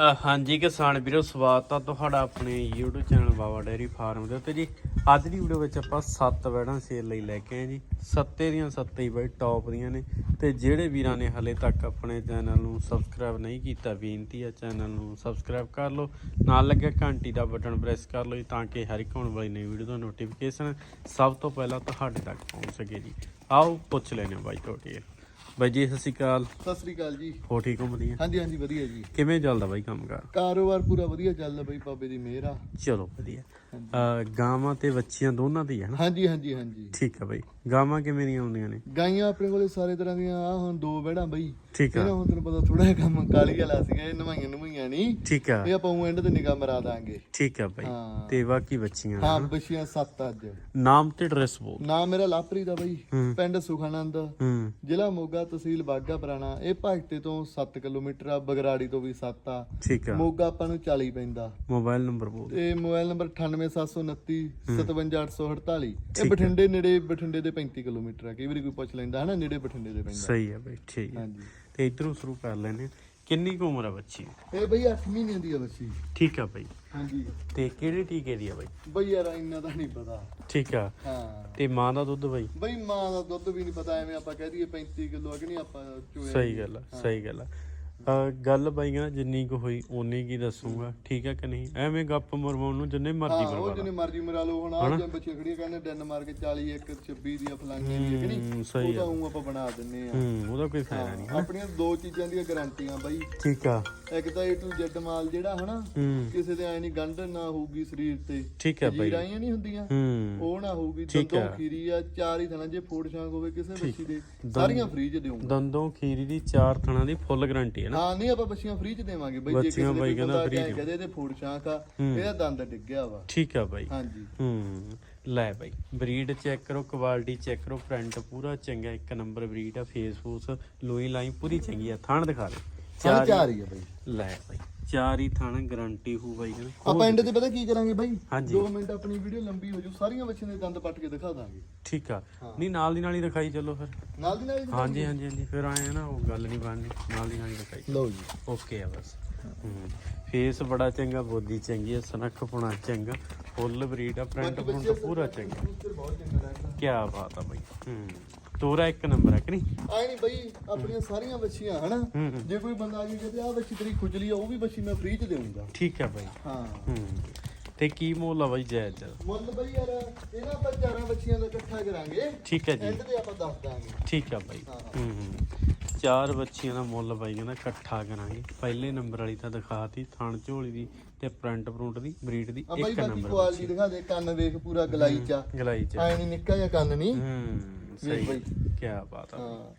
ਹਾਂਜੀ ਕਿਸਾਨ ਵੀਰੋ, ਸਵਾਗਤ ਆ ਤੁਹਾਡਾ ਆਪਣੇ YouTube channel Baba dairy farm ਦੇ ਉੱਤੇ ਜੀ। ਅੱਜ ਦੀ ਵੀਡੀਓ ਵਿੱਚ ਆਪਾਂ 7 ਵੈੜਾਂ ਸੇਲ ਲਈ ਲੈ ਕੇ ਆਏ ਜੀ। ਸੱਤੇ ਦੀਆਂ ਸੱਤੇ ਹੀ ਬਈ ਟੌਪ ਦੀਆਂ ਨੇ। ਤੇ ਜਿਹੜੇ ਵੀਰਾਂ ਨੇ ਹਲੇ ਤੱਕ ਆਪਣੇ ਚੈਨਲ ਨੂੰ ਸਬਸਕ੍ਰਾਈਬ ਨਹੀਂ ਕੀਤਾ, ਬੇਨਤੀ ਆ ਚੈਨਲ ਨੂੰ ਸਬਸਕ੍ਰਾਈਬ ਕਰ ਲਓ। ਨਾਲ ਲੱਗੇ ਘੰਟੀ ਦਾ ਬਟਨ ਪ੍ਰੈਸ ਕਰ ਲਓ ਜੀ, ਤਾਂ ਕਿ ਹਰ ਇੱਕ ਆਉਣ ਵਾਲੀ ਨਵੀਂ ਵੀਡੀਓ ਦਾ ਨੋਟੀਫਿਕੇਸ਼ਨ ਸਭ ਤੋਂ ਪਹਿਲਾਂ ਤੁਹਾਡੇ ਤੱਕ ਪਹੁੰਚ ਸਕੇ ਜੀ। ਆਓ ਪੁੱਛ ਲੈਣੇ ਬਾਈ ਤੁਹਾਡੇ ਬਾਈ ਜੀ ਸਤਿ ਸ਼੍ਰੀ ਅਕਾਲ। ਸਤਿ ਸ੍ਰੀ ਅਕਾਲ ਜੀ। ਹੋ ਠੀਕ ਹੋ ਵਧੀਆ? ਹਾਂਜੀ ਹਾਂਜੀ ਵਧੀਆ ਜੀ। ਕਿਵੇਂ ਚੱਲਦਾ ਬਾਈ ਕੰਮਕਾਰ ਕਾਰੋਬਾਰ ਪੂਰਾ ਵਧੀਆ ਚੱਲਦਾ ਬਈ ਬਾਬੇ ਦੀ ਮਿਹਰ ਆ। ਚਲੋ ਵਧੀਆ। ਗਾਵਾਂ ਤੇ ਬੱਚੀਆਂ ਦੋਨਾਂ ਦੀ ਹੈ ਨਾ? ਹਾਂਜੀ ਹਾਂਜੀ ਹਾਂਜੀ। ਠੀਕ ਆ ਬਈ। ਗਾਵਾਂ ਕਿਵੇਂ ਦੀਆਂ ਹੁੰਦੀਆਂ ਨੇ? ਗਾਈਆਂ ਆਪਣੇ ਕੋਲੇ ਸਾਰੇ ਤਰ੍ਹਾਂ ਦੀਆਂ ਆ ਹੁਣ ਦੋ ਬਹਿੜਾਂ ਬਈ। ਠੀਕ ਇਹਨਾਂ ਆ ਹੁਣ ਤੈਨੂੰ ਪਤਾ ਥੋੜਾ ਜਿਹਾ ਕੰਮ ਕਾਲੀ ਵਾਲਾ ਸੀਗਾ ਇਹ ਨਵਾਈਆਂ ਨਵਾਈਆਂ ਨਹੀਂ ਠੀਕ ਆ। ਇਹ ਆਪਾਂ ਉਹ ਐਂਡ ਤੇ ਨਿਗਾਹ ਮਰਾ ਦਾਂਗੇ। ਠੀਕ ਆ ਬਈ। ਤੇ ਬਾਕੀ ਬੱਚੀਆਂ ਹਾਂ? ਬੱਚੀਆਂ ਸੱਤ ਅੱਜ। ਨਾਮ ਤੇ ਐਡਰੈਸ ਬੋਲ। ਨਾਮ ਮੇਰਾ ਲਾਪਰੀ ਦਾ ਬਈ। ਪਿੰਡ ਸੁਖਾਨੰਦ। ਜ਼ਿਲ੍ਹਾ ਮੋਗਾ ਤਹਿਸੀਲ ਬਾਗਾ ਪੁਰਾਣਾ। ਇਹ ਭਗਤੇ ਤੋਂ 7 ਕਿਲੋਮੀਟਰ ਆ ਬਗਰਾੜੀ ਤੋਂ ਵੀ 7 ਆ। ਠੀਕ ਆ। ਮੋਗਾ ਆਪਾਂ ਨੂੰ 40 ਪੈਂਦਾ। ਮੋਬਾਈਲ ਨੰਬਰ ਬੋਲ। ਤੇ ਮੋਬਾਈਲ ਨੰਬਰ 98729 57848 ਠੀਕ ਇਹ ਹੈ। ਬਠਿੰਡੇ ਨੇੜੇ ਬਠਿੰਡੇ ਦੇ 35 ਕਿਲੋਮੀਟਰ ਆ। ਕਈ ਵਾਰੀ ਕੋਈ ਪੁੱਛ ਲੈਂਦਾ ਹਨਾ ਨੇੜੇ ਬਠਿੰਡੇ ਦੇ ਪੈਂਦਾ। ਸਹੀ ਆ ਬਈ ਠੀਕ ਹਾਂਜੀ। ਤੇ ਇਧਰੋਂ ਸ਼ੁਰੂ ਕਰ ਲੈਨੇ ਕਿੰਨੀ ਕੁ ਉਮਰ ਆ ਬੱਚੀ? ਇਹ ਬਈ 8 ਮਹੀਨਿਆਂ ਦੀ ਆ ਬੱਚੀ। ਠੀਕ ਆ ਬਈ। ਹਾਂਜੀ। ਤੇ ਕਿਹੜੇ ਟੀਕੇ ਦੀ ਆ ਬਈ? ਬਈ ਯਾਰ ਇੰਨਾ ਤਾਂ ਨਹੀਂ ਪਤਾ। ਠੀਕ ਆ। ਹਾਂ। ਤੇ ਮਾਂ ਦਾ ਦੁੱਧ ਬਈ? ਬਈ ਮਾਂ ਦਾ ਦੁੱਧ ਵੀ ਨਹੀਂ ਪਤਾ ਐਵੇਂ ਆਪਾਂ ਕਹਿ ਦਈਏ 35 ਕਿਲੋ ਕਿ ਨਹੀਂ ਆਪਾਂ ਚੋਇਆ ਸਹੀ ਗੱਲ ਆ ਸਹੀ ਗੱਲ ਆ। ਗੱਲ ਬਾਈ ਨਾ ਜਿੰਨੀ ਕੁ ਹੋਈ ਓਨੀ ਕੀ ਦੱਸੂਗਾ ਠੀਕ ਆ ਕਿ ਨਹੀਂ? ਐਵੇਂ ਗੱਪ ਮਰਵਾਉਣ ਨੂੰ ਜਿੰਨੇ ਮਰਜ਼ੀ ਹਾਂ ਉਹ ਮਰਵਾ ਜਿਹਨੇ ਮਰਜ਼ੀ ਮਰਾ ਲਓ ਹੁਣ ਆਹ ਜੇ ਬੱਚੇ ਖੜੀਆਂ ਕਹਿੰਦੇ ਡੈਨਮਾਰਕ 40 ਇੱਕ 26 ਦੀਆਂ ਫਲਾਂਗੀਆਂ ਦੀ ਹੈ ਕਿ ਹੂੰ, ਨਹੀਂ ਸਹੀ ਉਹ ਤਾਂ ਊਂ ਆਪਾਂ ਬਣਾ ਦਿੰਨੇ ਆ। ਹੂੰ ਉਹਦਾ ਕੋਈ ਫਾਇਦਾ ਨਹੀਂ ਆਪਣੀਆਂ ਦੋ ਚੀਜ਼ਾਂ ਦੀਆਂ ਗਾਰੰਟੀਆਂ ਬਾਈ। ਠੀਕ ਆ। ਇੱਕ ਤਾਂ A to Z ਮਾਲ ਜਿਹੜਾ ਹਨਾ? ਹੂੰ। ਕਿਸੇ ਦੇ ਐ ਨਹੀਂ ਗੰਢ ਨਾ ਹੋਊਗੀ ਸਰੀਰ ਤੇ। ਠੀਕ ਆ ਬਾਈ। ਜੀਰਾਈਆਂ ਨਹੀਂ ਹੁੰਦੀਆਂ। ਹੂੰ। ਉਹ ਨਾ ਹੋਊਗੀ ਠੀਕ ਦੰਦੋਂ। ਖੀਰੀ ਆ ਚਾਰ ਹੀ ਥਣਾ ਜੇ ਫੋੜ ਸ਼ਾਂਕ ਹੋਵੇ ਕਿਸੇ ਬੱਚੀ ਦੇ। ਸਾਰੀਆਂ ਫ੍ਰੀ ਚ ਦੰਦੋਂ ਖੀਰੀ ਦੀ ਚਾਰ ਥਣਾ ਦੀ ਫੁੱਲ ਗਾਰੰਟੀ ਹੈ ਨਾ। ਹਾਂ ਨਹੀਂ ਆਪਾਂ ਬੱਚੀਆਂ ਫ੍ਰੀ ਚ ਦੇਵਾਂਗੇ। ਬਈ ਜੇ ਬੱਚੀਆਂ ਬਾਈ ਕਹਿੰਦਾ free ਕਹਿ ਕਹਦੇ ਤੇ ਫੋੜ ਸ਼ਾਂਕ ਆ। ਇਹਦਾ ਦੰਦ ਡਿੱਗਿਆ ਵਾ। ਠੀਕ ਆ ਬਾਈ। ਹਾਂਜੀ। ਹੂੰ। ਲੈ ਬਾਈ ਬਰੀਡ ਚੈੱਕ ਕਰੋ ਕੁਆਲਿਟੀ ਚੈੱਕ ਕਰੋ ਫਰੰਟ ਪੂਰਾ ਚੰਗਾ ਇੱਕ ਨੰਬਰ ਬਰੀਡ ਆ ਫੇਸ ਫੂਸ ਲੋਈ ਲਾਈਨ ਪੂਰੀ ਚੰਗੀ ਆ। ਥਣ ਦਿਖਾ ਦੇ। ਚਾਰ ਚਾਰ ਹੀ ਆ ਬਈ। ਲੈ ਬਾਈ। ਚਾਰ ਹੀ ਥਣ ਗਾਰੰਟੀ ਹੋ ਬਾਈ ਆਪਾਂ ਐਂਡ ਤੇ ਪਤਾ ਕੀ ਕਰਾਂਗੇ ਬਾਈ? ਹਾਂਜੀ। 2 ਮਿੰਟ ਆਪਣੀ ਵੀਡੀਓ ਲੰਬੀ ਹੋ ਜੂ ਸਾਰੀਆਂ ਬੱਚੀਆਂ ਦੇ ਦੰਦ ਪੱਟ ਕੇ ਦਿਖਾ ਦਾਂਗੇ। ਠੀਕ ਆ। ਹਾਂ। ਨਹੀਂ ਨਾਲ ਦੀ ਨਾਲ ਹੀ ਦਿਖਾਈ ਚੱਲੋ ਫਿਰ। ਨਾਲ ਦੀ ਨਾਲ ਹੀ ਦਿਖਾ ਹਾਂਜੀ ਹਾਂਜੀ ਹਾਂਜੀ। ਫਿਰ ਆਏ ਆ ਨਾ ਉਹ ਗੱਲ ਨਹੀਂ ਬਣਨੀ। ਨਾਲ ਦੀ ਨਾਲ ਹੀ ਦਿਖਾਈ ਲਓ ਜੀ। ਓਕੇ ਆ ਬਸ। ਹੂੰ। ਫੇਸ ਬੜਾ ਚੰਗਾ ਬੋਦੀ ਚੰਗੀ ਆ ਸਨੱਖ ਪੁਣਾ ਚੰਗਾ। ਫੁੱਲ ਬਰੀਡ ਆ ਫਰੰਟ ਪੂਰਾ ਚੰਗਾ। ਕਬੂਤਰ ਬਹੁਤ ਚੰਗਾ ਰਹਿੰਦਾ ਕੀ ਬਾਤ ਆ ਬਾਈ। ਹੂੰ। ਤੋਰਾ ਇੱਕ ਨੰਬਰ ਹੈ ਕਿ ਨਹੀਂ? ਆਏ ਨਹੀਂ ਬਈ ਆਪਣੀਆਂ ਸਾਰੀਆਂ ਬੱਚੀਆਂ ਹਨਾ? ਹੂੰ ਹੂੰ। ਜੇ ਕੋਈ ਬੰਦਾ ਆ ਕੇ ਕਹਿੰਦੇ ਆ ਬੱਚੀ ਤੇਰੀ ਖੁਜਲੀ ਆ ਉਹ ਵੀ ਬੱਚੀ ਮੈਂ ਫ੍ਰੀ ਚ ਦੇਵਾਂਗਾ ਠੀਕ ਆ ਬਾਈ। ਹਾਂ। ਹੂੰ। ਤੇ ਕੀ ਮੁੱਲ ਆ ਬਾਈ ਜਾਇਜ਼? ਦਾ? ਮੁੱਲ ਬਈ ਯਾਰ ਇਹਨਾਂ ਆਪਾਂ ਚਾਰਾਂ ਬੱਚੀਆਂ ਦਾ ਇਕੱਠਾ ਕਰਾਂਗੇ। ਠੀਕ ਹੈ ਜੀ। ਐਂਡ ਤੇ ਆਪਾਂ ਦੱਸ ਦਾਂਗੇ। ਠੀਕ ਆ ਬਾਈ। ਹਾਂ। ਹੂੰ ਹੂੰ। ਚਾਰ ਬੱਚੀਆਂ ਦਾ ਮੁੱਲ ਬਾਈ ਕਹਿੰਦਾ ਇਕੱਠਾ ਕਰਾਂਗੇ। ਪਹਿਲੇ ਨੰਬਰ ਵਾਲੀ ਤਾਂ ਦਿਖਾਤੀ ਥਣ ਝੋਲੀ ਦੀ ਤੇ ਪ੍ਰਿੰਟ ਪ੍ਰਿੰਟ ਦੀ ਬਰੀਡ ਦੀ ਬਾਈ ਇੱਕ ਬਾਕੀ ਨੰਬਰ ਕੁਆਲਿਟੀ ਦਿਖਾ ਦੇ ਕੰਨ ਵੇਖ ਪੂਰਾ ਗਲਾਈ ਚ। ਗਲਾਈ ਚ। ਐ ਨਹੀਂ ਨਿੱਕਾ ਜਿਹਾ ਕੰਨ ਨਹੀਂ ਹੂੰ। ਸਹੀ। ਬਾਈ। ਕੀ ਬਾਤ ਆ। ਹਾਂ।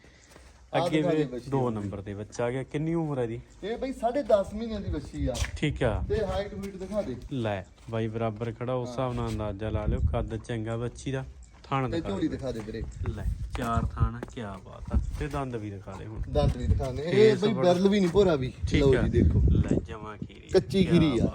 ਆਹ ਅੱਗੇ ਦਿਖਾ ਦੇ ਵੀ। ਦੋ ਨੰਬਰ ਤੇ ਬੱਚਾ ਆ ਗਿਆ। ਕਿੰਨੀ ਉਮਰ ਹੈ ਦੀ ਇਹ ਬਈ 10.5 ਮਹੀਨਿਆਂ ਦੀ ਬੱਚੀ ਆ। ਠੀਕ ਆ। ਤੇ ਹਾਈਟ ਵੀਟ ਦਿਖਾ ਦੇ। ਲੈ ਬਾਈ ਬਰਾਬਰ ਖੜਾ ਉਸ ਹਿਸਾਬ ਨਾਲ ਅੰਦਾਜ਼ਾ ਲਾ ਲਿਓ। ਕੱਦ ਚੰਗਾ ਬੱਚੀ ਦਾ। ਥਣ ਤੇ ਦਿਖਾ ਝੋਲੀ ਦਿਖਾ ਦੇ ਵੀਰੇ। ਲੈ ਚਾਰ ਥਣ ਕੀ ਬਾਤ ਆ। ਤੇ ਦੰਦ ਵੀ ਦਿਖਾ ਦੇ ਹੁਣ। ਦੰਦ ਵੀ ਦਿਖਾਣੇ ਇਹ ਬਈ ਬਰਲ ਵੀ ਨਹੀਂ ਭੋਰਾ ਵੀ। ਲਓ ਜੀ ਦੇਖੋ। ਲੈ ਜਮਾ ਖੀਰੀ। ਕੱਚੀ ਖੀਰੀ ਆ।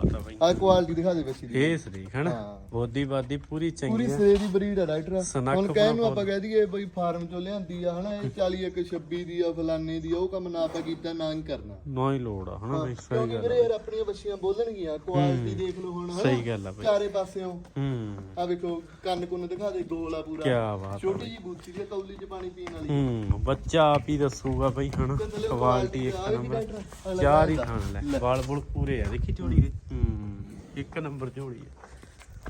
ਆ ਕੁਆਲਿਟੀ ਦਿਖਾ ਦੇ ਬੱਚੀ ਦੀ ਫੇਸ ਦੇਖ ਹਨਾ? ਹਾਂ। ਬੋਦੀ ਬਾਦੀ ਪੂਰੀ ਪੂਰੀ ਚੰਗੀ ਆ। ਸਿਰੇ ਦੀ ਬਰੀਡ ਆ ਰਾਈਟਰ ਹੁਣ ਕਹਿਣ ਨੂੰ ਆਪਾਂ ਕਹਿ ਦਈਏ ਬਈ ਫਾਰਮ ਚੋਂ ਲਿਆਂਦੀ ਆ ਹਨਾ? ਇਹ 40 ਇੱਕ 26 ਦੀ ਆ ਫਲਾਨੇ ਦੀ ਉਹ ਕੰਮ ਨਾ ਆਪਾਂ ਕੀਤਾ ਨਾ ਹੀ ਕਰਨਾ। ਨਾ ਹੀ ਲੋੜ ਆ ਹਨਾ ਬਈ? ਸਹੀ ਕਿਉਂਕਿ ਗੱਲ ਵੀਰੇ ਯਾਰ ਆਪਣੀਆਂ ਬੱਚੀਆਂ ਬੋਲਣਗੀਆਂ ਕੁਆਲਿਟੀ ਦੇਖ ਲਓ ਹੁਣ ਸਹੀ ਗੱਲ ਆ ਬਈ। ਚਾਰੇ ਪਾਸਿਓਂ। ਹੂੰ। ਆ ਵੇਖੋ ਕੰਨ ਕੁੰਨ ਦਿਖਾ ਦੇ ਗੋਲ ਆ ਪੂਰਾ। ਕੀ ਬਾਤ ਛੋਟੀ ਜੀ ਬੂਥੀ ਦੀ ਕੌਲੀ ਚ ਪਾਣੀ ਪੀਣ ਵਾਲੀ। ਹੂੰ ਬੱਚਾ ਆਪ ਹੀ ਦੱਸੂਗਾ ਬਈ ਥੱਲੇ ਕੁਆਲਿਟੀ ਇੱਕ ਆ ਵੀ ਨੰਬਰ ਚਾਰ ਹੀ। ਖਾਣ ਲੈ। ਵਾਲ ਬੁਲ ਪੂਰੇ ਆ ਦੇਖੀ ਝੋਲੀ ਦੇ? ਹੂੰ ਇੱਕ ਨੰਬਰ ਝੋਲੀ ਆ।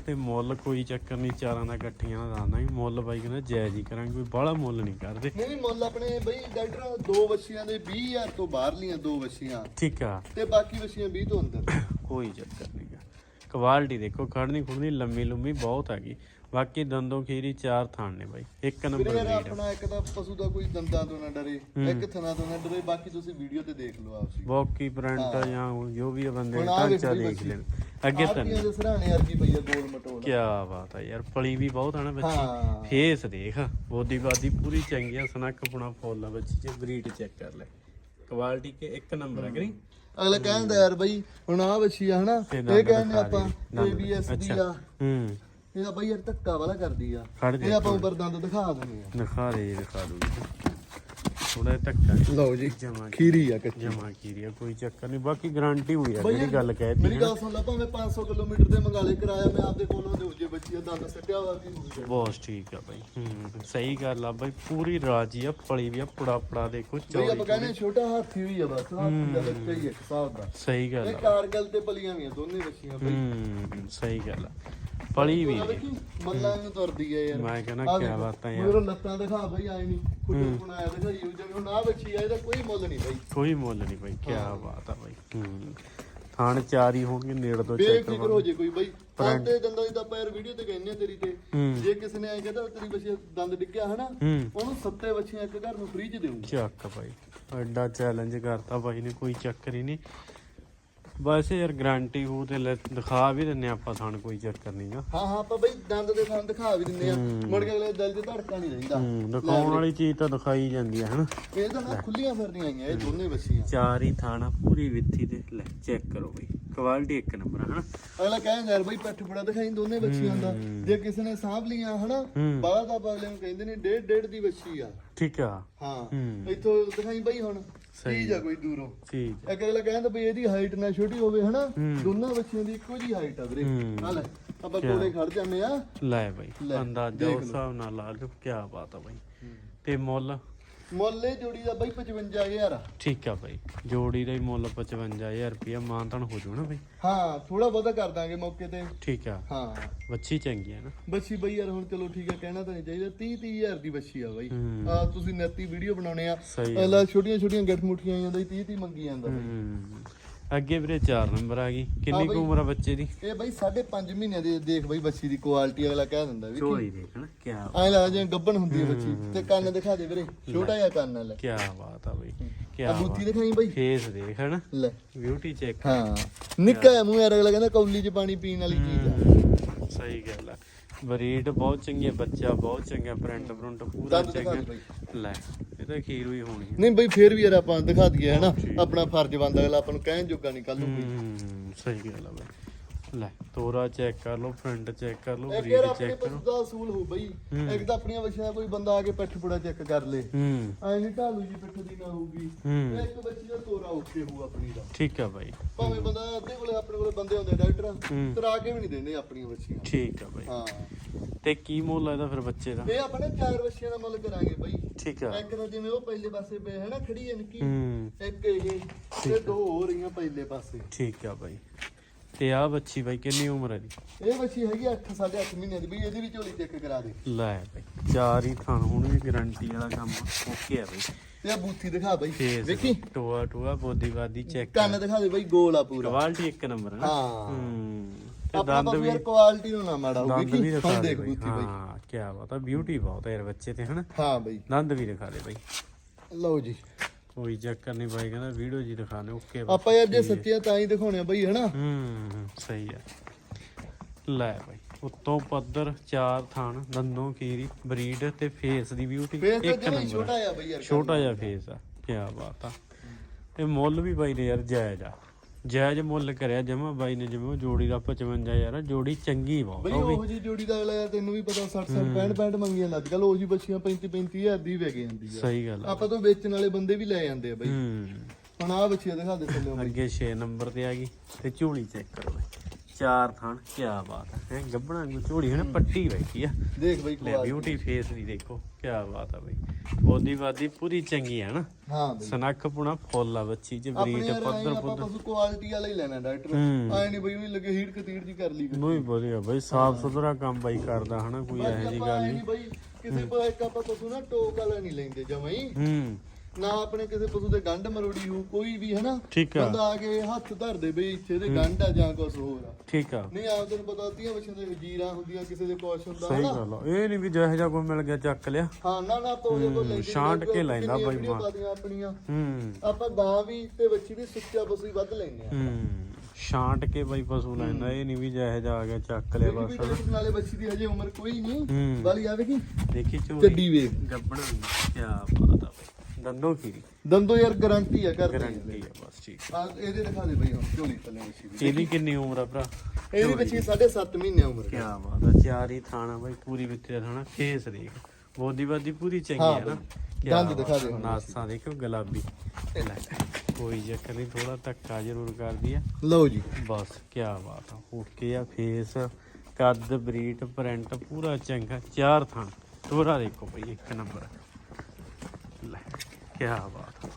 ਤੇ ਮੁੱਲ ਕੋਈ ਚੱਕਰ ਨਹੀਂ ਚਾਰਾਂ ਦਾ ਇਕੱਠੀਆਂ ਦਾ ਦਾਣਾ ਹੀ ਮੁੱਲ ਬਾਈ ਕਹਿੰਦਾ ਜਾਇਜ਼ ਹੀ ਕਰਾਂਗੇ ਕੋਈ ਬਾਹਲਾ ਮੁੱਲ ਨਹੀਂ ਕਰਦੇ। ਨਹੀਂ ਨਹੀਂ ਮੁੱਲ ਆਪਣੇ ਬਈ ਡਾਕਟਰ ਦੋ ਬੱਚੀਆਂ ਦੇ 20000 ਤੋਂ ਬਾਹਰਲੀਆਂ ਦੋ ਬੱਚੀਆਂ ਠੀਕ ਆ। ਤੇ ਬਾਕੀ ਬੱਚੀਆਂ 20 ਤੋਂ ਅੰਦਰ। ਕੋਈ ਚੱਕਰ ਨਹੀਂਗਾ ਕੁਆਲਿਟੀ ਦੇਖੋ ਖੜਨੀ ਖੁੜਨੀ ਲੰਮੀ ਲੰਮੀ ਬਹੁਤ ਹੈਗੀ। ਬਾਕੀ ਦੰਦੋਂ ਖੀਰੀ ਚਾਰ ਥਾਣ ਨੇ ਬਾਈ। ਇੱਕ ਨੰਬਰ ਵੀਰੇ ਬਰੀਡ ਆਪਣਾ ਇੱਕ ਤਾਂ ਪਸ਼ੂ ਦਾ ਕੋਈ ਦੰਦਾਂ ਤੋਂ ਨਾ ਡਰੇ ਇੱਕ ਥਣਾ ਤੋਂ ਨਾ ਡਰੇ ਬਾਕੀ ਤੁਸੀਂ ਵੀਡੀਓ ਤੇ ਦੇਖ ਲਓ ਆਪਸੀ। ਬੌਕੀ ਪ੍ਰਿੰਟ ਜਾਂ ਜੋ ਵੀ ਆ ਬੰਦੇ ਨੇ ਹੁਣ ਢਾਂਚਾ ਲਈ ਦੇਖ ਬੱਚੀ। ਲੈਣ। ਅੱਗੇ ਤਾਂ ਆਪਣੀਆਂ ਦੇ ਸਰਾਣੇ ਵਰਗੀ ਪਈ ਆ ਗੋਲ ਮਟੋਲ। ਕੀ ਬਾਤ ਆ ਯਾਰ ਪਲੀ ਵੀ ਬਹੁਤ ਆ ਨਾ ਬੱਚੀ। ਫੇਸ ਦੇਖ ਬੋਦੀ ਬਾਦੀ ਪੂਰੀ ਚੰਗੀ ਆ ਸਨੱਖ ਪੁਣਾ ਫੁੱਲ ਆ ਬੱਚੀ ਚ ਬਰੀਡ ਚੈੱਕ ਕਰ ਲੈ। ਕੁਆਲਿਟੀ ਕੇ ਇੱਕ ਨੰਬਰ ਹੈ ਕਰੀ ਅਗਲਾ ਕਹਿੰਦਾ ਯਾਰ ਬਈ ਹੁਣ ਆ ਬੱਚੀ ਆ ਹਨਾ ਤੇ ਇਹ ਕਹਿੰਦੇ ਦਿਖਾ ਆਪਾਂ। ABS ਦੀ ਅੱਛਾ। ਆ। ਹੂੰ। ਇਹਦਾ ਬਈ ਯਾਰ ਧੱਕਾ ਵਾਲਾ ਕਰਦੀ ਆ। ਖੜ ਜਾ ਇਹ ਆਪਾਂ ਉੱਪਰ ਦੰਦ ਦਿਖਾ ਦਿੰਦੇ ਆ। ਦਿਖਾ ਦੇ ਦਿਖਾ ਦੂਗੀ ਥੋੜਾ ਧੱਕਾ ਲਓ ਜੀ ਜਮਾ ਖੀਰੀ ਆ ਕੱਚੀ। ਜਮਾ ਕੀਰੀਆ ਕੋਈ ਚੱਕਰ ਨਹੀਂ। ਬਾਕੀ ਗਾਰੰਟੀ ਹੋਈ ਆ ਜਿਹੜੀ ਗੱਲ ਕਹਿਤੀ ਮੇਰੀ ਗੱਲ ਸੁਣ ਲੈ ਭਾਵੇਂ 500 ਕਿਲੋਮੀਟਰ ਦੇ ਮੰਗਾਲੇ ਕਰਾਇਆ ਮੈਂ ਆਪਦੇ ਕੋਲੋਂ ਦੇ ਜੇ ਬੱਚੀ ਦਾ ਦੰਦ ਸੱਟਿਆ ਹੋਇਆ ਗਿਆ ਬਹੁਤ ਠੀਕ ਆ ਬਾਈ। ਹੂੰ ਸਹੀ ਗੱਲ ਆ ਬਾਈ ਪੂਰੀ ਰਾਜੀ ਆ ਫਲੀ ਵੀ ਆ ਪੜਾ ਪੜਾ ਦੇਖੋ ਚੌੜੀ ਆਪਾਂ ਕਹਿੰਦੇ ਛੋਟਾ ਹਾਥੀ ਹੋਈ ਆ ਬਸ ਹਾਥੀ ਦਾ ਬੱਚਾ ਹੀ ਇੱਕ ਹਿਸਾਬ ਦਾ। ਸਹੀ ਗੱਲ ਇਹ ਆ। ਕਾਰਗਲ ਤੇ ਪਲੀਆਂ ਵੀ ਆ ਦੋਨੇ ਬੱਚੀਆਂ ਬਈ। ਹੂੰ ਸਹੀ ਗੱਲ ਆ। ਫਲੀ ਵੀ ਆ ਨੇ। ਵੇਖੀ ਮੱਲਾਂ ਨੂੰ ਤੁਰਦੀ ਆ ਯਾਰ। ਮੈਂ ਕਹਿੰਦਾ ਆਹ ਕਿਆ ਬਾਤਾਂ ਯਾਰ। ਮੂਹਰੋਂ ਲੱਤਾਂ ਦਿਖਾ ਬਈ ਆਏ ਨਹੀਂ। ਕੁੱਟੂ ਬਣਾਇਆ ਦਿਖਾਈ ਜਿਵੇਂ ਹੁਣ ਆ ਬੱਚੀ ਆ ਇਹਦਾ ਕੋਈ ਮੁੱਲ ਨਹੀਂ ਬਈ। ਕੋਈ ਮੁੱਲ ਨਹੀਂ ਬਾਈ ਕੀ ਬਾਤ ਆ ਬਾਈ। ਹੂੰ। ਥਾਣ ਚਾਰ ਹੀ ਹੋਣਗੇ ਨੇੜ ਤੋਂ ਚੈੱਕ ਬੇਫਿਕਰ ਹੋ ਜੇ ਕੋਈ ਬਈ। ਆਂਦੇ ਦੰਦਾਂ ਦੀ ਤਾਂ ਪੈਰ ਵੀਡੀਓ ਤੇ ਕਹਿੰਦੇ ਆ ਤੇਰੀ ਤੇ ਹੂੰ। ਜੇ ਕਿਸੇ ਨੇ ਐ ਕਹਿੰਦਾ ਤੇਰੀ ਬੱਚੀ ਦਾ ਦੰਦ ਡਿੱਗਿਆ ਹਨਾ ਹੂੰ। ਉਹਨੂੰ ਸੱਤੇ ਬੱਚੀਆਂ ਇੱਕ ਘਰ ਨੂੰ ਫ੍ਰੀ ਚ ਦੇਊਗਾ। ਚੱਕ ਬਾਈ। ਐਡਾ ਚੈਲੰਜ ਕਰਤਾ ਬਾਈ ਨੇ ਕੋਈ ਚੱਕਰ ਹੀ ਨਹੀਂ। ਬਸ ਯਾਰ ਗਾਰੰਟੀ ਹੋ ਤੇ ਲੈ ਦਿਖਾ ਵੀ ਦਿੰਨੇ ਆਪਾਂ ਸਾਨੂੰ ਕੋਈ ਚੱਕਰ ਨਹੀਂਗਾ ਹਾਂ ਹਾਂ ਆਪਾਂ ਬਈ ਦੰਦ ਦੇ ਥਾਂ ਦਿਖਾ ਵੀ ਦਿੰਦੇ ਆ। ਮੁੜ ਕੇ ਅਗਲੇ ਦਿਲ 'ਚ ਧੜਕਾ ਨਹੀਂ ਰਹਿੰਦਾ। ਦਿਖਾਉਣ ਵਾਲੀ ਚੀਜ਼ ਤਾਂ ਦਿਖਾਈ ਜਾਂਦੀ ਹੈ ਹਨਾ? ਇਹ ਤਾਂ ਨਾ ਖੁੱਲੀਆਂ ਫਿਰਦੀਆਂ ਆਈਆਂ ਇਹ ਦੋਨੇ ਬੱਚੀਆਂ ਚਾਰ ਹੀ ਥਾਣਾ ਪੂਰੀ ਵਿੱਥੀ ਤੇ ਲੈ ਚੈੱਕ ਕਰੋ ਬਈ। ਕੁਆਲਿਟੀ ਇੱਕ ਨੰਬਰ ਹਨਾ? ਅਗਲਾ ਕਹਿੰਦਾ ਯਾਰ ਬਈ ਪੱਠ ਬੜਾ ਦਿਖਾਈ ਦੋਨੇ ਬੱਚੀਆਂ ਦਾ। ਜੇ ਕਿਸੇ ਨੇ ਸਾਂਭ ਲੀਆਂ ਹਨਾ ਹੂੰ। ਬਾਹਰ ਦਾ ਅਗਲੇ ਨੂੰ ਕਹਿੰਦੇ ਨੇ ਡੇਢ ਡੇਢ ਦੀ ਬੱਚੀ ਆ। ਠੀਕ ਆ। ਹਾਂ ਹੂੰ। ਇੱਥੋਂ ਦਿਖਾਈ ਬਈ ਹੁਣ। ਚੀਜ਼ ਆ ਕੋਈ ਦੂਰੋਂ। ਠੀਕ ਇੱਕ ਅਗਲਾ ਕਹਿੰਦਾ ਬਈ ਇਹਦੀ ਹਾਈਟ ਨਾ ਛੋਟੀ ਹੋਵੇ ਹਨਾ। ਦੋਨਾਂ ਬੱਚਿਆਂ ਦੀ ਇੱਕੋ ਜੀ ਹਾਈਟ ਆ ਵੀਰੇ। ਹੂੰ। ਆ ਲੈ ਆਪਾਂ? ਕੋਲੇ ਖੜ ਜਾਂਦੇ ਆ। ਲੈ ਬਈ ਅੰਦਾਜ਼ਾ ਉਸ। ਹਿਸਾਬ ਨਾਲ ਲਾ ਲਿਓ ਕੀ ਬਾਤ ਆ ਬਈ। ਤੇ ਮੁੱਲ? ਮੁੱਲ ਇਹ ਜੋੜੀ ਦਾ ਬਈ 55000 ਆ। ਠੀਕ ਆ ਬਈ ਜੋੜੀ ਦਾ ਹੀ ਮੁੱਲ 55000 ਰੁਪਇਆ ਮਾਨਤਨ ਹੋ ਜਾਊ ਨਾ ਬਈ। ਹਾਂ ਥੋੜਾ ਬਹੁਤਾ ਕਰ ਦਾਂਗੇ ਮੌਕੇ ਤੇ। ਠੀਕ ਆ। ਹਾਂ। ਬੱਚੀ ਚੰਗੀ ਹੈ ਨਾ। ਬੱਚੀ ਬਈ ਯਾਰ ਹੁਣ ਚਲੋ ਠੀਕ ਹੈ ਕਹਿਣਾ ਤਾਂ ਨਹੀਂ ਚਾਹੀਦਾ। 30 30000 ਦੀ ਬੱਚੀ ਆ ਬਈ। ਹੂੰ। ਆ ਤੁਸੀਂ ਨੈਤੀ ਵੀਡੀਓ ਬਣਾਉਣੇ ਆ। ਸਹੀ ਆ। ਅਗਲਾ ਛੋਟੀਆਂ ਛੋਟੀਆਂ ਗੱਠ ਮੁੱਠੀਆਂ ਜਾਂਦਾ 30 30 ਮੰਗੀ ਜਾਂਦਾ ਬਈ। ਹੂੰ। ਅੱਗੇ ਵੀਰੇ 4 ਨੰਬਰ ਆ ਗਈ। ਕਿੰਨੀ ਕੁ। ਉਮਰ ਆ ਬੱਚੇ ਦੀ? ਇਹ ਬਈ 5.5 ਮਹੀਨਿਆਂ ਦੀ ਦੇਖ ਬਈ ਬੱਚੀ ਦੀ ਕੁਆਲਿਟੀ ਅਗਲਾ ਕਹਿ ਦਿੰਦਾ ਵੀ ਝੋਲੀ ਦੇਖ ਨਾ ਕੀ ਐਂ ਲੱਗਦਾ ਜਿਵੇਂ ਗੱਬਣ ਹੁੰਦੀ ਹੈ ਬੱਚੀ। ਤੇ ਕੰਨ ਦਿਖਾ ਦੇ ਵੀਰੇ ਛੋਟਾ ਜਿਹਾ ਕੰਨ ਲੈ। ਕੀ ਬਾਤ ਆ ਬਈ ਕੀ ਆ ਬੂਥੀ ਦਿਖਾਈ ਬਈ। ਫੇਸ ਦੇਖ ਹਨਾ। ਲੈ। ਬਿਊਟੀ ਚੈੱਕ ਹਾਂ। ਨਿੱਕਾ ਮੂੰਹ ਯਾਰ ਅਗਲਾ ਕਹਿੰਦਾ ਕੌਲੀ 'ਚ ਪਾਣੀ ਪੀਣ ਵਾਲੀ ਚੀਜ਼ ਆ। ਸਹੀ ਗੱਲ ਆ। ਬਰੀਡ ਬਹੁਤ ਚੰਗੀ ਹੈ ਬੱਚਾ ਬਹੁਤ ਚੰਗਾ ਪ੍ਰਿੰਟ ਪ੍ਰਿੰਟ ਪੂਰਾ ਦੰਦ ਦਿਖਾ ਚੰਗਾ। ਲੈ ਇਹ ਤਾਂ ਖੀਰੂ ਹੀ ਹੋਣੀ ਹੈ। ਨਹੀਂ ਬਈ ਫੇਰ ਵੀ ਯਾਰ ਆਪਾਂ ਦਿਖਾ ਦਈਏ ਹਨਾ। ਆਪਣਾ ਫਰਜ਼ ਬਣਦਾ ਅਗਲਾ ਆਪਾਂ ਨੂੰ ਕਹਿਣ ਜੋਗਾ ਨਹੀਂ ਕੱਲ ਨੂੰ ਕੋਈ। ਹੂੰ ਸਹੀ ਗੱਲ ਆ ਬਈ। ਲੈ ਤੋਰਾ ਚੈੱਕ ਕਰ ਲਓ ਫਰੰਟ ਚੈੱਕ ਕਰ ਲਓ ਇੱਕ ਬਰੀਡ ਯਾਰ ਆਪਣੇ ਚੈੱਕ ਕਰੋ ਅਸੂਲ ਹੋ ਬਈ। ਹੂੰ। ਇੱਕ ਤਾਂ ਆਪਣੀਆਂ ਬੱਚੀਆਂ ਕੋਈ ਬੰਦਾ ਆ ਕੇ ਪਿੱਠ ਪੁੜਾ ਚੈੱਕ ਕਰ ਲੇ। ਹੂੰ। ਐ ਨਹੀਂ ਢਾਲੂ ਜੀ ਪਿੱਠ ਦੀ ਨਾ ਹੋਊਗੀ। ਹੂੰ। ਇੱਕ ਬੱਚੀ ਦਾ ਤੋਰਾ ਓਕੇ ਹੋਊ ਆਪਣੀ ਦਾ। ਠੀਕ ਆ ਬਾਈ। ਭਾਵੇਂ ਬੰਦਾ ਅੱਧੇ ਕੋਲੇ ਆਪਣੇ ਕੋਲੇ ਬੰਦੇ ਹੁੰਦੇ ਡਾਕਟਰ। ਹੂੰ। ਤਰਾ ਕੇ ਵੀ ਨਹੀਂ ਦਿੰਦੇ ਆਪਣੀਆਂ ਬੱਚੀਆਂ ਠੀਕ ਆ ਬਾਈ। ਹਾਂ। ਤੇ ਕੀ ਮੁੱਲ ਆ ਇਹਦਾ ਫਿਰ ਬੱਚੇ ਦਾ? ਇਹ ਆਪਣੇ ਚਾਰ ਬੱਚੀਆਂ ਦਾ ਮੁੱਲ ਕਰਾਂਗੇ ਬਈ। ਠੀਕ ਆ। ਇੱਕ ਤਾਂ ਜਿਵੇਂ ਉਹ ਪਹਿਲੇ ਪਾਸੇ ਪਏ ਹੈ ਨਾ ਖੜੀ ਇਨਕੀ ਹੂੰ। ਇੱਕ ਇਹ ਤੇ ਦੋ ਹੋ ਰਹੀਆਂ ਪਹਿਲੇ ਪਾਸੇ। ਠੀਕ ਆ ਬਾਈ। ਤੇ ਆ ਬੱਚੀ ਬਾਈ ਕਿੰਨੀ ਉਮਰ ਹੈ ਦੀ ਇਹ ਬੱਚੀ ਹੈਗੀ 8 8.5 ਮਹੀਨਿਆਂ ਦੀ ਬਈ ਇਹਦੀ ਵੀ ਝੋਲੀ ਚੈੱਕ ਕਰਾ ਦੇ। ਲੈ ਬਾਈ ਚਾਰ ਹੀ ਥਾਂ ਹੁਣ ਵੀ ਗਾਰੰਟੀ ਵਾਲਾ ਕੰਮ ਓਕੇ ਆ ਬਾਈ। ਤੇ ਆ ਬੂਥੀ ਦਿਖਾ ਬਈ ਵੇਖੀ? ਟੋਆ ਟੋਆ ਬੋਦੀਵਾਦੀ ਚੈੱਕ ਕੰਨ ਦਿਖਾ ਦੇ ਬਈ ਗੋਲ ਆ ਪੂਰਾ। ਕੁਆਲਿਟੀ ਇੱਕ ਨੰਬਰ ਹੈ ਨਾ। ਹਾਂ। ਹੂੰ। ਤੇ ਦੰਦ ਵੀ ਯਾਰ ਕੁਆਲਿਟੀ ਨੂੰ ਨਾ ਮਾੜਾ ਹੋਊ ਦੰਦ ਵੀ ਵੇਖੀ? ਦਿਖਾ ਬੂਥੀ ਬਈ। ਹਾਂ ਕੀ ਬਾਤ ਆ ਬਿਊਟੀ ਬਹੁਤ ਹੈ ਯਾਰ ਬੱਚੇ ਤੇ ਹਨਾ? ਹਾਂ ਬਈ। ਦੰਦ ਵੀ ਦਿਖਾ ਦੇ ਬਾਈ। ਲਓ ਜੀ। ਕੋਈ ਚੱਕਰ ਨਹੀਂ ਬਾਈ ਕਹਿੰਦਾ ਵੀਡੀਓ ਜੀ ਦਿਖਾ ਦੇ ਓਕੇ ਆਪਾਂ ਯਾਰ ਜੇ ਸੱਚੀਆਂ ਤਾਂ ਹੀ ਦਿਖਾਉਣੇ ਆ ਬਈ ਹਨਾ? ਹੂੰ ਸਹੀ ਆ। ਲੈ ਬਾਈ ਉੱਤੋਂ ਪੱਧਰ ਚਾਰ ਥਾਣ ਦੰਦੋਂ ਕੀਰੀ ਬਰੀਡ ਤੇ ਫੇਸ ਦੀ ਬਿਊਟੀ ਫੇਰ ਤਾਂ ਇੱਕ ਜਿਵੇਂ ਨੰਬਰ ਛੋਟਾ ਆ ਬਈ ਯਾਰ ਛੋਟਾ ਜਿਹਾ ਫੇਸ ਆ ਕੀ ਬਾਤ ਆ। ਤੇ ਮੁੱਲ ਵੀ ਬਾਈ ਨੇ ਯਾਰ ਜਾਇਜ਼ ਆ। ਜਾਇਜ਼ ਮੁੱਲ ਕਰਿਆ ਜਮਾ ਬਾਈ ਨੇ ਜਿਵੇਂ ਉਹ ਜੋੜੀ ਦਾ 55 ਯਾਰ ਜੋੜੀ ਚੰਗੀ ਬਹੁਤ ਬਈ ਉਹ ਵੀ ਉਹ ਜੀ ਜੋੜੀ ਦਾ ਅਗਲਾ ਯਾਰ ਤੈਨੂੰ ਵੀ ਪਤਾ 60 60 65 65 ਮੰਗੀ ਜਾਂਦਾ ਅੱਜ ਕੱਲ ਉਹ ਜੀ ਬੱਚੀਆਂ 35 35 ਹਜ਼ਾਰ ਦੀ ਵੇਚ ਜਾਂਦੀ ਆ। ਸਹੀ ਗੱਲ ਆ। ਆਪਾਂ ਤੋਂ ਵੇਚਣ ਵਾਲੇ ਬੰਦੇ ਵੀ ਲੈ ਜਾਂਦੇ ਆ ਬਈ। ਹੂੰ। ਹੁਣ ਆ ਬੱਚੀਆਂ ਦਿਖਾ ਦੇ ਥੱਲੇ ਅੱਗੇ 6 ਨੰਬਰ ਤੇ ਆ ਗਈ ਤੇ ਝੋਲੀ ਚੈੱਕ ਕਰੋ ਬਾਈ। ਚਾਰ ਥਣ ਕੀ ਬਾਤ ਹੈ ਗੱਭਣਾ ਨੂੰ ਝੋਲੀ ਹੈ ਨਾ ਪੱਟੀ ਬੈਠੀ ਆ। ਦੇਖ ਬਈ ਲੈ ਬਿਊਟੀ ਫੇਸ ਦੀ ਦੇਖੋ ਕੀ ਬਾਤ ਆ ਬਈ। ਬੋਦੀ ਬਾਦੀ ਪੂਰੀ ਚੰਗੀ ਹੈ ਨਾ। ਹਾਂ ਬਈ। ਸਨੱਖ ਪੁਣਾ ਫੁੱਲ ਆ ਬੱਚੀ ਚ ਆਏਂ ਪੱਧਰ ਆਪਾਂ ਪੁੱਧਰ। ਪਸ਼ੂ ਕੁਆਲਿਟੀ ਵਾਲਾ ਹੀ ਲੈਣਾ ਡਾਕਟਰ। ਆਏ ਨਹੀਂ ਬਈ ਵੀ ਲੱਗੇ ਹੀਟ ਕਤੀੜ ਜੀ ਕਰ ਲਈ ਨਹੀਂ ਵਧੀਆ ਬਈ ਸਾਫ਼ ਸੁਥਰਾ ਕੰਮ ਬਾਈ ਕਰਦਾ ਹਨਾ ਕੋਈ ਇਹੋ ਬਾਕੀ ਜੀ ਆਪਾਂ ਗੱਲ ਨਹੀਂ ਬਈ ਕਿਸੇ ਪਾ ਇੱਕ ਆਪਾਂ ਪਸ਼ੂ ਨਾ ਟੋਕ ਵਾਲਾ ਨਹੀਂ ਲੈਂਦੇ ਜਮਾਂ ਹੀ। ਹੂੰ। ਨਾ ਆਪਣੇ ਕਿਸੇ ਪਸ਼ੂ ਦੇ ਗੰਢ ਮਰੋੜੀ ਹੋ ਕੋਈ ਵੀ ਹਨਾ? ਠੀਕ ਆ। ਬੰਦਾ ਆ ਕੇ ਹੱਥ ਧਰਦੇ ਬਈ ਇੱਥੇ ਦੇ ਗੰਢ ਆ ਜਾਂ ਕੁਝ ਹੋਰ ਆ। ਠੀਕ ਆ। ਨਹੀਂ ਆਪ ਤੈਨੂੰ ਪਤਾ ਤੀਆਂ ਬੱਚਿਆਂ ਦੇ ਵਜੀਰਾਂ ਹੁੰਦੀਆਂ ਕਿਸੇ ਦੇ ਕੁਛ ਹੁੰਦਾ ਸਹੀ ਹਨਾ? ਗੱਲ ਆ। ਇਹ ਨਹੀਂ ਵੀ ਜਿਹੋ ਜਿਹਾ ਕੋਈ ਮਿਲ ਗਿਆ ਚੱਕ ਲਿਆ। ਹਾਂ ਨਾ ਨਾ ਆਪਾਂ ਉਹਦੇ ਕੋਲ ਲੈਂਦੇ ਛਾਂਟ ਕੇ ਲੈਂਦਾ ਬਾਈ ਮਾਂ। ਆਪਣੀਆਂ। ਹੂੰ। ਆਪਾਂ ਗਾਂ ਵੀ ਤੇ ਬੱਚੀ ਵੀ ਸੁੱਚਾ ਪਸ਼ੂ ਹੀ ਵੱਧ ਲੈਂਦੇ ਆ। ਹੂੰ ਛਾਂਟ ਕੇ ਬਾਈ ਪਸ਼ੂ ਲੈਂਦਾ ਇਹ ਨਹੀਂ ਵੀ ਜਿਹੋ ਜਿਹਾ ਆ ਗਿਆ ਚੱਕ ਲਿਆ ਬਸ। ਨਾਲੇ ਬੱਚੀ ਦੀ ਹਜੇ ਉਮਰ ਕੋਈ ਨਹੀਂ। ਹੂੰ। ਵਾਲੀ ਆਵੇ ਕੀ ਦੇਖੀ ਝੋਲੀ ਚੱਡੀ ਵੇਖ। ਗੱਬਣਾ ਕੀ ਬਾਤ। ਆ ਬਈ ਦੰਦੋਂ ਖੀਰੀ ਦੰਦੋ ਯਾਰ ਗਾਰੰਟੀ ਆ ਗਰੰਟੀ ਆ ਬਸ ਠੀਕ। ਆ ਇਹਦੇ ਦਿਖਾ ਦੇ ਬਈ ਹੁਣ ਝੋਲੀ ਥੱਲੇ ਬੱਚੀ ਦੀ ਇਹਦੀ ਕਿੰਨੀ ਉਮਰ ਆ ਭਰਾ? ਇਹਦੀ ਬੱਚੀ 7.5 ਮਹੀਨੇ ਉਮਰ ਕੀ ਬਾਤ ਆ ਚਾਰ ਹੀ ਥਾਣਾ ਬਾਈ ਪੂਰੀ ਵਿੱਚੇ ਥਾਣਾ ਫੇਸ ਦੇਖ ਬੋਦੀ ਬਾਦੀ ਪੂਰੀ ਚੰਗੀ ਹੈ ਨਾ। ਦੰਦ ਦਿਖਾ ਦੇ ਨਾਸਾਂ ਦੇਖੋ ਗੁਲਾਬੀ? ਕੋਈ ਚੱਕਰ ਨਹੀਂ ਥੋੜਾ ਧੱਕਾ ਜ਼ਰੂਰ ਕਰਦੀ ਆ। ਲਓ ਜੀ। ਬਸ ਕੀ ਬਾਤ ਆ ਓਕੇ ਆ ਫੇਸ। ਕੱਦ ਬਰੀਟ ਪ੍ਰਿੰਟ ਪੂਰਾ ਚੰਗਾ ਚਾਰ ਥਾਂ। ਤੋਰਾ ਦੇਖੋ ਬਈ ਇੱਕ ਨੰਬਰ। ਲੈ। ਕੀ ਬਾਤ।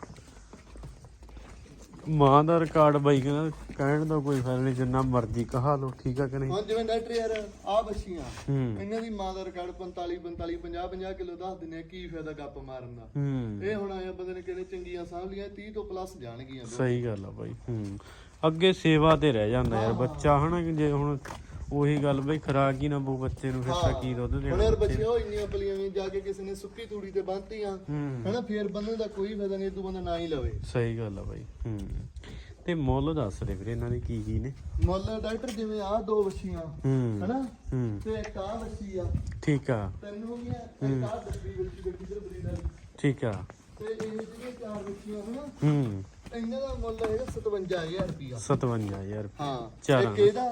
ਮਾਂ ਦਾ ਰਿਕਾਰਡ ਬਾਈ ਕਹਿੰਦਾ ਕਹਿਣ ਦਾ ਕੋਈ ਫਾਇਦਾ ਨਹੀਂ ਜਿੰਨਾ ਮਰਜ਼ੀ ਕਹਾ ਲਓ ਠੀਕ ਆ ਕਿ ਨਹੀਂ? ਹਾਂ ਜਿਵੇਂ ਡਾਕਟਰ ਯਾਰ ਆ ਬੱਚੀਆਂ। ਹੂੰ। ਇਹਨਾਂ ਦੀ ਮਾਂ ਦਾ ਰਿਕਾਰਡ 45 45 50 50 ਕਿਲੋ ਦੱਸ ਦਿੰਦੇ ਆ ਕੀ ਫਾਇਦਾ ਗੱਪ ਮਾਰਨ ਦਾ। ਹੂੰ। ਇਹ ਹੁਣ ਆਇਆ ਬੰਦੇ ਨੇ ਕਿਹੜੇ ਚੰਗੀਆਂ ਸਾਂਭ ਲੀਆਂ 30 ਤੋਂ ਪਲੱਸ ਜਾਣਗੀਆਂ। ਸਹੀ ਗੱਲ ਆ ਬਾਈ ਹੂੰ। ਅੱਗੇ ਸੇਵਾ ਤੇ ਰਹਿ ਜਾਂਦਾ ਯਾਰ ਬੱਚਾ ਹਨਾ ਕਿ ਜੇ ਹੁਣ ਉਹੀ ਗੱਲ ਬਈ ਖਰਾਕ ਹੀ ਨਾ ਬੋ ਬੱਚੇ ਨੂੰ ਫਿਰ ਤਾਂ ਕੀ ਦੁੱਧ ਹੁਣ ਦੇਣਾ ਯਾਰ ਬੱਚੇ ਉਹ ਇੰਨੀਆਂ ਪਲੀਆਂ ਵੀ ਜਾ ਕੇ ਕਿਸੇ ਨੇ ਸੁੱਕੀ ਤੂੜੀ ਤੇ ਬੰਨਤੀਆਂ ਹੂੰ। ਹਨਾ ਫੇਰ ਬੰਦੇ ਦਾ ਕੋਈ ਫਾਇਦਾ ਨਹੀਂ ਤੂੰ ਬੰਦਾ ਨਾ ਹੀ ਲਵੇ। ਸਹੀ ਗੱਲ ਆ ਬਾਈ ਹੂੰ। ਤੇ ਮੁੱਲ ਦੱਸ ਦੇ ਵੀਰੇ ਇਹਨਾਂ ਦੇ ਕੀ ਕੀ ਨੇ? ਮੁੱਲ ਡਾਕਟਰ ਜਿਵੇਂ ਆਹ ਦੋ ਹੂੰ ਹਨਾ ਹੂੰ। ਤੇ ਇੱਕ ਆਹ ਬੱਚੀ ਆ। ਠੀਕ ਆ। ਤਿੰਨ ਹੋ ਗਈਆਂ ਇੱਕ ਆਹ ਡੱਬੀ ਬੱਚੀ ਬੱਚੀ ਤੇ ਬਰੀਡ ਵਾਲੀ ਠੀਕ ਆ। ਤੇ ਇਹ ਜਿਹੜੀਆਂ ਚਾਰ ਬੱਚੀਆਂ ਹਨਾ ਹੂੰ। ਇਹਨਾਂ ਦਾ ਮੁੱਲ ਹੈਗਾ 57000 ਰੁਪਿਆ 57000 ਹਾਂ ਚਾਰਾਂ ਇੱਕ ਇਹਦਾ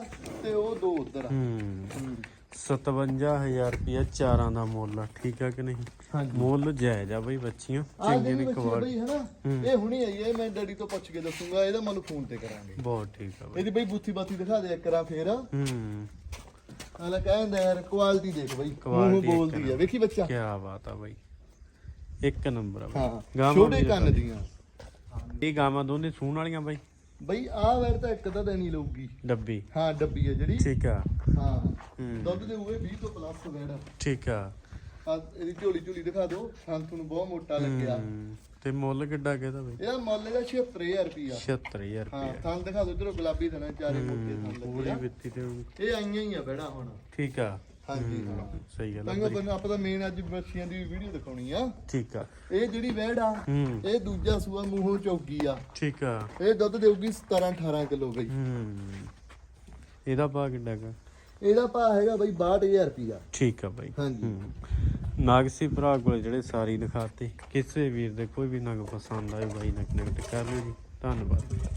ਤੇ ਉਹ ਦੋ ਉਧਰ ਹੂੰ। 57000 ਰੁਪਇਆ ਚਾਰਾਂ ਦਾ ਮੁੱਲ ਆ ਠੀਕ ਆ ਕਿ ਨਹੀਂ? ਮੁੱਲ ਜਾਇਜ਼ ਆ ਬਈ ਬੱਚੀਆਂ ਚੰਗੇ ਨੇ ਕਵਾੜ। ਇਹ ਹੁਣੀ ਆਈ ਹੈ ਮੈਂ ਡੈਡੀ ਤੋਂ ਪੁੱਛ ਕੇ ਦੱਸੂਗਾ ਇਹਦਾ ਮੈਨੂੰ ਫੋਨ ਤੇ ਕਰਾਂਗੇ। ਬਹੁਤ ਠੀਕ ਆ ਬਈ। ਇਹਦੀ ਬਈ ਬੁੱਥੀ ਬਾਤੀ ਦਿਖਾ ਦੇ ਇੱਕ ਰਾਂ ਫੇਰ। ਹੂੰ। ਹਾਲਾ ਕਹਿੰਦਾ ਯਾਰ ਕੁਆਲਿਟੀ ਦੇਖ ਬਈ ਮੂੰਹ ਬੋਲਦੀ ਆ। ਵੇਖੀ ਬੱਚਾ? ਕੀ ਬਾਤ ਆ ਬਾਈ। ਇੱਕ ਨੰਬਰ ਆ ਬਾਈ। ਛੋਟੇ ਕੰਨ ਦੀਆਂ। ਇਹ ਗਾਵਾਂ ਦੋਨੇ ਸੂਣ ਵਾਲੀਆਂ ਬਾਈ? ਬਈ ਆਹ ਵੈਰ ਤਾਂ ਇੱਕ ਤਾਂ ਦੇਣੀ ਲਊਗੀ। ਡੱਬੀ। ਹਾਂ ਡੱਬੀ ਆ ਜਿਹੜੀ। ਠੀਕ ਆ। ਹਾਂ। ਹੂੰ। ਦੁੱਧ ਦੇ ਹੋਏ 20 ਤੋਂ ਪਲੱਸ ਵੈੜ। ਠੀਕ ਆ। ਆ ਇਹਦੀ ਝੋਲੀ ਝੋਲੀ ਦਿਖਾ ਦਿਓ। ਸੰਤ ਨੂੰ ਬਹੁਤ ਮੋਟਾ ਲੱਗਿਆ। ਹੂੰ, ਤੇ ਮੁੱਲ ਕਿੱਡਾ ਕਿਹਦਾ ਬਾਈ? ਇਹਦਾ ਮੁੱਲ ਹੈਗਾ 76000 ਰੁਪਿਆ 76000 ਹਾਂ ਥਾਂ ਦਿਖਾ ਦਿਓ ਇਧਰੋਂ ਗੁਲਾਬੀ ਥਣਾ ਚਾਰੇ ਮੋਟੇ ਥਾਂ ਪੂਰੀ ਲੱਗੇ ਆ। ਵਿੱਤੀ ਤੇ ਇਹ ਆਈਆਂ ਹੀ ਆ ਬੈੜਾ ਹੁਣ। ਠੀਕ ਆ। ਹਾਂਜੀ ਹਾਂ ਸਹੀ ਗੱਲ ਆ ਤਾਂ ਬੰਨ ਆਪਾਂ ਤਾਂ ਮੇਨ ਅੱਜ ਬੱਚੀਆਂ ਦੀ ਵੀਡੀਓ ਦਿਖਾਉਣੀ ਆ। ਠੀਕ ਆ। ਇਹ ਜਿਹੜੀ ਵੈੜ ਆ ਹੂੰ। ਇਹ ਦੂਜਾ ਸੂਆ ਮੂੰਹੋਂ ਚੌਕੀ ਆ। ਠੀਕ ਆ। ਇਹ ਦੁੱਧ ਦੇਊਗੀ 17 18 ਕਿਲੋ ਬਈ। ਹੂੰ। ਇਹਦਾ ਭਾਅ ਕਿੱਡਾ ਗਾ ਇਹਦਾ ਭਾਅ ਹੈਗਾ ਬਈ 62000 ਰੁਪਿਆ ਠੀਕ ਆ ਬਾਈ। ਹਾਂਜੀ। ਹੂੰ। ਨਾਗਸੀ ਭਰਾ ਕੋਲ ਜਿਹੜੇ ਸਾਰੀ ਦਿਖਾਤੇ ਕਿਸੇ ਵੀਰ ਦੇ ਕੋਈ ਵੀ ਨਗ ਪਸੰਦ ਆਏ ਬਾਈ ਨਾਲ ਕਨੈਕਟ ਕਰ ਲਿਓ ਜੀ। ਧੰਨਵਾਦ।